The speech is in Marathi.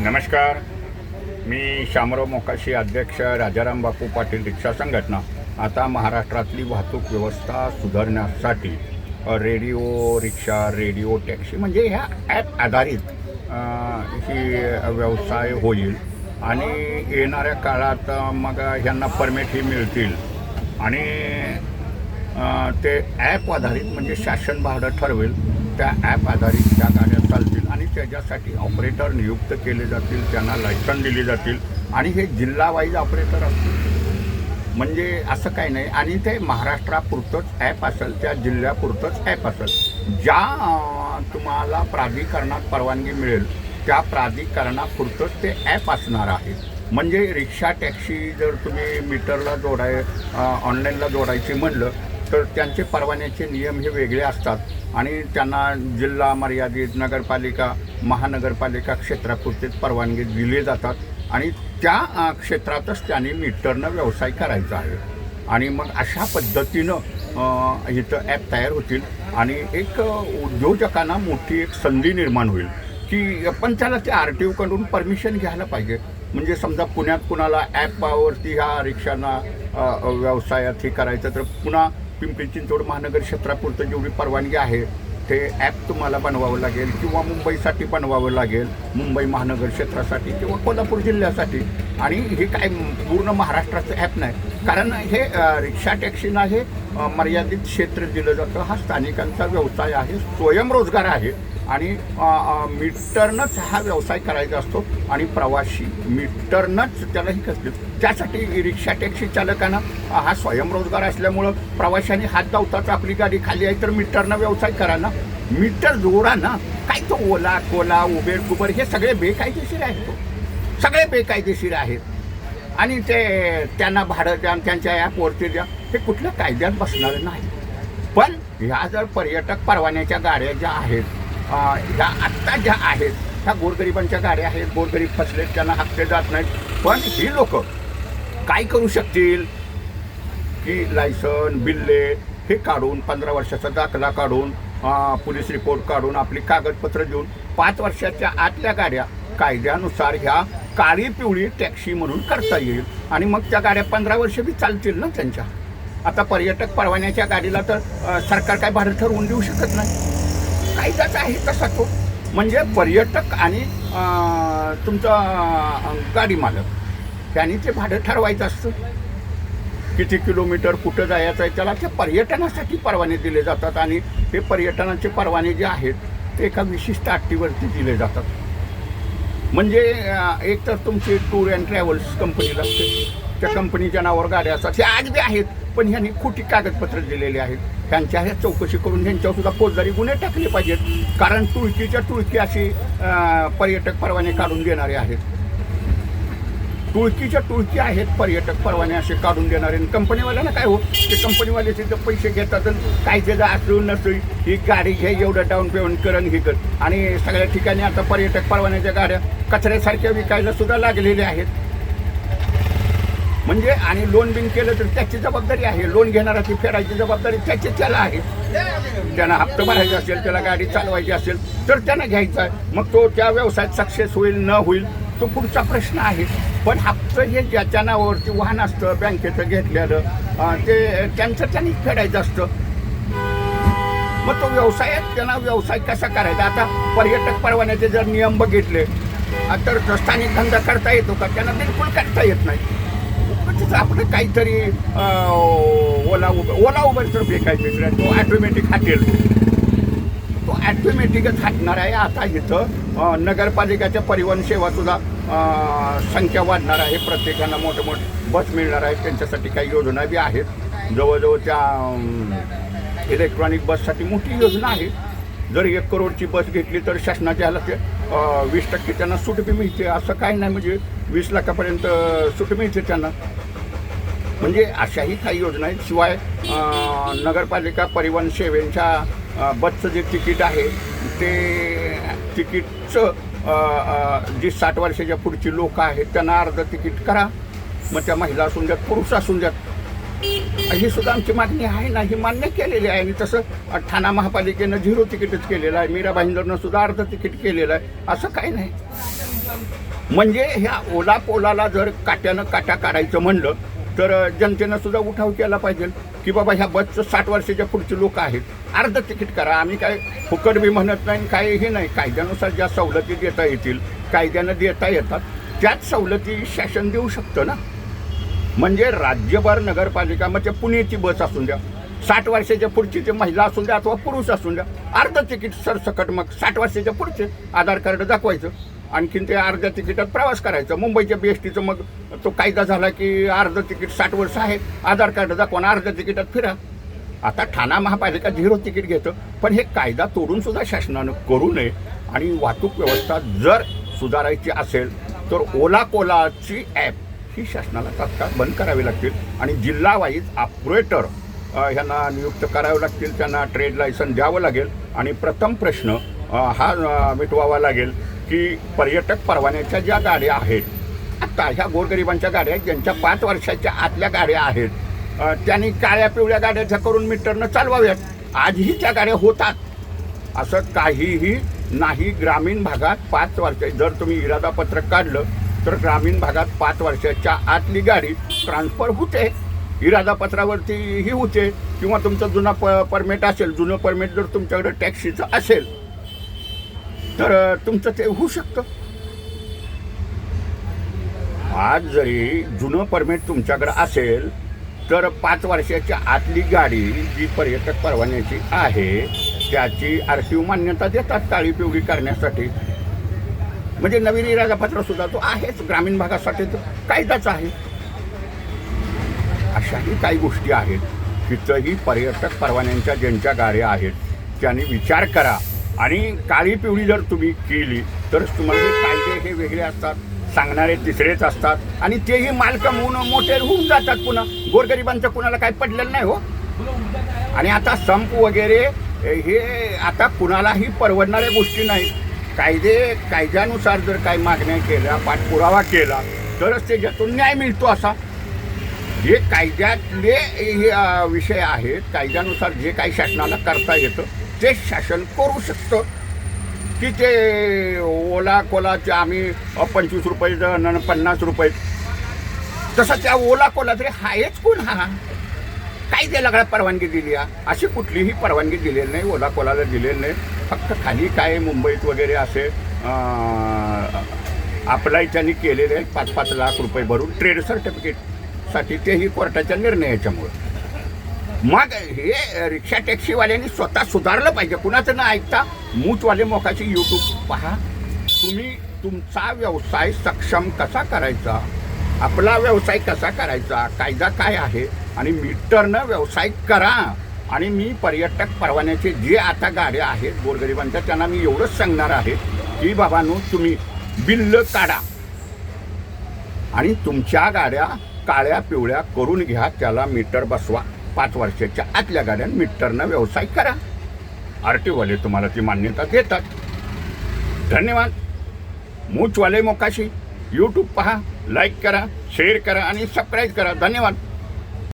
नमस्कार. मी शामराव मोकाशी अध्यक्ष राजाराम बापू पाटील रिक्षा संघटना. आता महाराष्ट्रातली वाहतूक व्यवस्था सुधारण्यासाठी रेडिओ रिक्षा रेडिओ टॅक्सी म्हणजे ह्या ॲप आधारित ही व्यवसाय होईल. आणि येणाऱ्या काळात मग ह्यांना परमिटही मिळतील. आणि ते ॲप आधारित म्हणजे शासन भाडं ठरवेल. त्या ॲप आधारित त्या गाड्या चालतील आणि त्याच्यासाठी ऑपरेटर नियुक्त केले जातील त्यांना लायसन दिली जातील आणि हे जिल्हावाईज ऑपरेटर असतील. म्हणजे असं काही नाही. आणि ते महाराष्ट्रापुरतंच ॲप असेल त्या जिल्ह्यापुरतंच ॲप असेल. ज्या तुम्हाला प्राधिकरणात परवानगी मिळेल त्या प्राधिकरणापुरतंच ते ॲप असणार आहे. म्हणजे रिक्षा टॅक्सी जर तुम्ही मीटरला जोडाय ऑनलाईनला जोडायची म्हणलं तर त्यांचे परवान्याचे नियम हे वेगळे असतात. आणि त्यांना जिल्हा मर्यादित नगरपालिका महानगरपालिका क्षेत्रापुरतेच परवानगी दिली जातात. आणि त्या क्षेत्रातच त्यांनी मीटरनं व्यवसाय करायचा आहे. आणि मग अशा पद्धतीनं इथं ॲप तयार होतील. आणि एक उद्योजकांना मोठी एक संधी निर्माण होईल. की पण त्याला ते आर टी ओकडून परमिशन घ्यायला पाहिजे. म्हणजे समजा पुण्यात कुणाला ॲपवरती ह्या रिक्षांना व्यवसायात हे करायचं तर पुन्हा पिंपरी चिंचवड महानगर क्षेत्रापुरतं जेवढी परवानगी आहे ते ॲप तुम्हाला बनवावं लागेल किंवा मुंबईसाठी बनवावं लागेल मुंबई महानगर क्षेत्रासाठी किंवा कोल्हापूर जिल्ह्यासाठी. आणि हे काय पूर्ण महाराष्ट्राचं ॲप नाही. कारण हे रिक्षा टॅक्सीना हे मर्यादित क्षेत्र दिलं जातं. हा स्थानिकांचा व्यवसाय आहे स्वयंरोजगार आहे. आणि मीटरनंच हा व्यवसाय करायचा असतो. आणि प्रवासी मीटरनंच त्याला ही कसली त्यासाठी रिक्षा टॅक्सी चालकांना हा स्वयंरोजगार असल्यामुळं प्रवाशांनी हात धावताच आपली गाडी खाली आहे तर मीटरनं व्यवसाय करा ना. मीटर जोडा ना. काय तो ओला कोला उबेर कुबर हे सगळे बेकायदेशीर आहेत तो. सगळे बेकायदेशीर आहेत. आणि ते त्यांना भाडं द्या त्यांच्या ॲपवरती द्या. हे कुठल्या कायद्यात बसणार नाही. पण ह्या जर पर्यटक परवान्याच्या गाड्या ज्या आहेत ह्या आत्ता ज्या आहेत ह्या गोरगरिबांच्या गाड्या आहेत गोरगरीब फसलेत त्यांना हक्के जात नाहीत. पण ही लोक काय करू शकतील? की लायसन बिल्ले हे काढून पंधरा वर्षाचा दाखला काढून पोलीस रिपोर्ट काढून आपली कागदपत्र देऊन पाच वर्षाच्या आतल्या गाड्या कायद्यानुसार ह्या काळी पिवळी टॅक्सी म्हणून करता येईल. आणि मग त्या गाड्या पंधरा वर्ष बी चालतील ना त्यांच्या? आता पर्यटक परवान्याच्या गाडीला तर सरकार काय भाडं ठरवून देऊ शकत नाही. कायदाच आहे तसा तो. म्हणजे पर्यटक आणि तुमचं तुमचा गाडी मालक त्यांनी ते भाडं ठरवायचं असतं. किती किलोमीटर कुठं जायचं आहे त्याला ते पर्यटनासाठी परवाने दिले जातात आणि हे पर्यटनाचे परवाने जे आहेत ते एका विशिष्ट अट्टीवरती दिले जातात. म्हणजे एक तर तुमची टूर अँड ट्रॅव्हल्स कंपनी लागते. त्या कंपनीच्या नावावर गाड्या असतात. हे अगदी आहेत पण ह्यांनी खोटी कागदपत्र दिलेली आहेत. त्यांच्या ह्या चौकशी करून ह्यांच्यावर सुद्धा फौजदारी गुन्हे टाकले पाहिजेत. कारण तुळकीच्या तुळकी अशी पर्यटक परवाने काढून देणारे आहेत. तुळकीच्या तुळकी आहेत पर्यटक परवाने असे काढून देणारे. आणि कंपनीवाल्यांना काय हो? ते कंपनीवाले तिथं पैसे घेतात आणि काय त्याचं असू नसून ही गाडी घ्या एवढं डाऊन पेमेंट करण हे कर. आणि सगळ्या ठिकाणी आता पर्यटक परवान्याच्या गाड्या कचऱ्यासारख्या विकायला सुद्धा लागलेल्या आहेत. म्हणजे आणि लोन बिन केलं तर त्याची जबाबदारी आहे. लोन घेणाऱ्याची फेडायची जबाबदारी त्याची त्याला आहे. त्यांना हप्ता भरायचा असेल त्याला गाडी चालवायची असेल तर त्यांना घ्यायचा आहे. मग तो त्या व्यवसायात सक्सेस होईल न होईल तो पुढचा प्रश्न आहे. पण हप्तं हे ज्याच्या नावावरती वाहन असतं बँकेचं घेतलेलं ते त्यांचं त्यांनी फेडायचं असतं. मग तो व्यवसायात त्यांना व्यवसाय कसा करायचा? आता पर्यटक परवान्याचे जर नियम बघितले तर स्थानिक धंदा करता येतो का? त्यांना बिलकुल करता येत नाही. उगाचच आपलं काहीतरी ओला उबर ओला उबर तर फेकायचे आहे तो ॲटोमॅटिक हाटेल. तो ॲटोमॅटिकच हाटणार आहे आता इथं. नगरपालिकेच्या परिवहन सेवा सुद्धा संख्या वाढणार आहे. प्रत्येकाला मोठे मोठे बस मिळणार आहे. त्यांच्यासाठी काही योजना बी आहेत. जवळजवळ त्या इलेक्ट्रॉनिक बससाठी मोठी योजना आहे. जर एक करोडची बस घेतली तर शासनाच्या ह्याला ते वीस टक्के त्यांना सूट बी मिळते. असं काही नाही. म्हणजे वीस लाखापर्यंत सूट मिळते त्यांना. म्हणजे अशाही काही योजना आहेत. शिवाय नगरपालिका परिवहन सेवेच्या बसचं जे तिकीट आहे ते तिकीटचं जी साठ वर्षाच्या पुढची लोक आहेत त्यांना अर्ध तिकीट करा. मग त्या महिला असून द्यात पुरुष असून द्यात. ही सुद्धा आमची मागणी आहे ना ही मान्य केलेली आहे. आणि तसं ठाणा महापालिकेनं झिरो तिकीटच केलेलं आहे. मीरा भाईंदरनं सुद्धा अर्ध तिकीट केलेलं आहे. असं काही नाही. म्हणजे ह्या ओला पोलाला जर काट्यानं काटा काढायचं म्हणलं तर जनतेनं सुद्धा उठाव केला पाहिजे की बाबा ह्या बसचं साठ वर्षाच्या पुढचे लोक आहेत. अर्ध तिकीट करा. आम्ही काय फुकट बी म्हणत नाही काय हे नाही. कायद्यानुसार ज्या सवलती देता येतील कायद्यानं देता येतात. त्याच सवलती शासन देऊ शकतं ना? म्हणजे राज्यभर नगरपालिका म्हणजे पुण्याची बस असून द्या साठ वर्षाच्या पुढची ते महिला असून द्या अथवा पुरुष असून द्या अर्ध तिकीट सरसकट मग साठ वर्षाच्या पुढचे आधार कार्ड दाखवायचं. आणखीन ते अर्ध्या तिकिटात प्रवास करायचा. मुंबईच्या बी एस टीचं मग तो कायदा झाला की अर्ध तिकीट साठ वर्ष आहे. आधार कार्ड दाखवा अर्ध्या तिकिटात फिरा. आता ठाणा महापालिका झिरो तिकीट घेतं. पण हे कायदा तोडून सुद्धा शासनानं करू नये. आणि वाहतूक व्यवस्था जर सुधारायची असेल तर ओला कोलाची ॲप ही शासनाला तात्काळ बंद करावी लागतील. आणि जिल्हावाईज ऑपरेटर ह्यांना नियुक्त करावे लागतील. त्यांना ट्रेड लायसन द्यावं लागेल. आणि प्रथम प्रश्न हा मिटवावा लागेल. की पर्यटक परवान्याच्या ज्या गाड्या आहेत आता ह्या गोरगरिबांच्या गाड्या आहेत ज्यांच्या पाच वर्षाच्या आतल्या गाड्या आहेत त्यांनी काळ्या पिवळ्या गाड्या करून मीटरनं चालवाव्यात आजही त्या गाड्या होतात. असं काहीही नाही ग्रामीण भागात पाच वर्ष जर तुम्ही इरादा पत्रक काढलं तर ग्रामीण भागात पाच वर्षाच्या आतली गाडी ट्रान्सफर होते. इरादापत्रावरतीही होते किंवा तुमचं जुना प परमिट असेल जुनं परमिट जर तुमच्याकडे टॅक्सीचं असेल तर तुमचं ते होऊ शकतं. आज जरी जुनं परमिट तुमच्याकडे असेल तर पाच वर्षाच्या आतली गाडी जी पर्यटक परवान्याची आहे त्याची आर टी मान्यता देतात ताळी पिवळी करण्यासाठी. म्हणजे नवीन इरादापत्र सुद्धा तो आहेच ग्रामीण भागासाठी तो कायदाच आहे. अशाही काही गोष्टी आहेत तिथंही पर्यटक परवान्यांच्या ज्यांच्या गाड्या आहेत त्यांनी विचार करा. आणि काळी पिवळी जर तुम्ही केली तरच तुम्हाला कायदे हे वेगळे असतात सांगणारे तिसरेच असतात. आणि तेही मालक होऊन मोठे होऊन जातात पुन्हा. गोरगरिबांचं कुणाला काही पडलेलं नाही हो. आणि आता संप वगैरे हे आता कुणालाही परवडणाऱ्या गोष्टी नाही. कायदे कायद्यानुसार जर काही मागण्या केल्या पाठपुरावा केला तरच त्याच्यातून न्याय मिळतो असा. जे कायद्यातले हे विषय आहेत कायद्यानुसार जे काही शासनाला करता येतं ते शासन करू शकतं. की ते ओला कोलाचे आम्ही पंचवीस रुपये न पन्नास रुपये. तसं त्या ओला कोला तरी हायच कोण? हा काय त्याला काय परवानगी दिली? आहे अशी कुठलीही परवानगी दिलेली नाही ओला कोलाला दिलेली नाही. फक्त खाली काय मुंबईत वगैरे असे अप्लाय त्यांनी केलेले पाच पाच लाख रुपये भरून ट्रेड सर्टिफिकेटसाठी तेही कोर्टाच्या निर्णयाच्यामुळे. मग हे रिक्षा टॅक्सीवाल्यांनी स्वतः सुधारलं पाहिजे. कुणाचं न ऐकता मूचवाले मोकाची यूट्यूब पहा. तुम्ही तुमचा व्यवसाय सक्षम कसा करायचा? आपला व्यवसाय कसा करायचा? कायदा काय आहे? आणि मीटरनं व्यवसाय करा. आणि मी पर्यटक परवान्याचे जे आता गाड्या आहेत गोरगरिबांच्या त्यांना मी एवढंच सांगणार आहे की बाबांनो तुम्ही बिल्ल काढा. आणि तुमच्या गाड्या काळ्या पिवळ्या करून घ्या त्याला मीटर बसवा. पाच वर्षाच्या आतल्या गाड्या मीटरनं व्यवसाय करा. आर टीवाले तुम्हाला ती मान्यता देतात. धन्यवाद. मूचवाले मोकाशी. यूट्यूब पहा लाईक करा शेअर करा आणि सबस्क्राईब करा. धन्यवाद.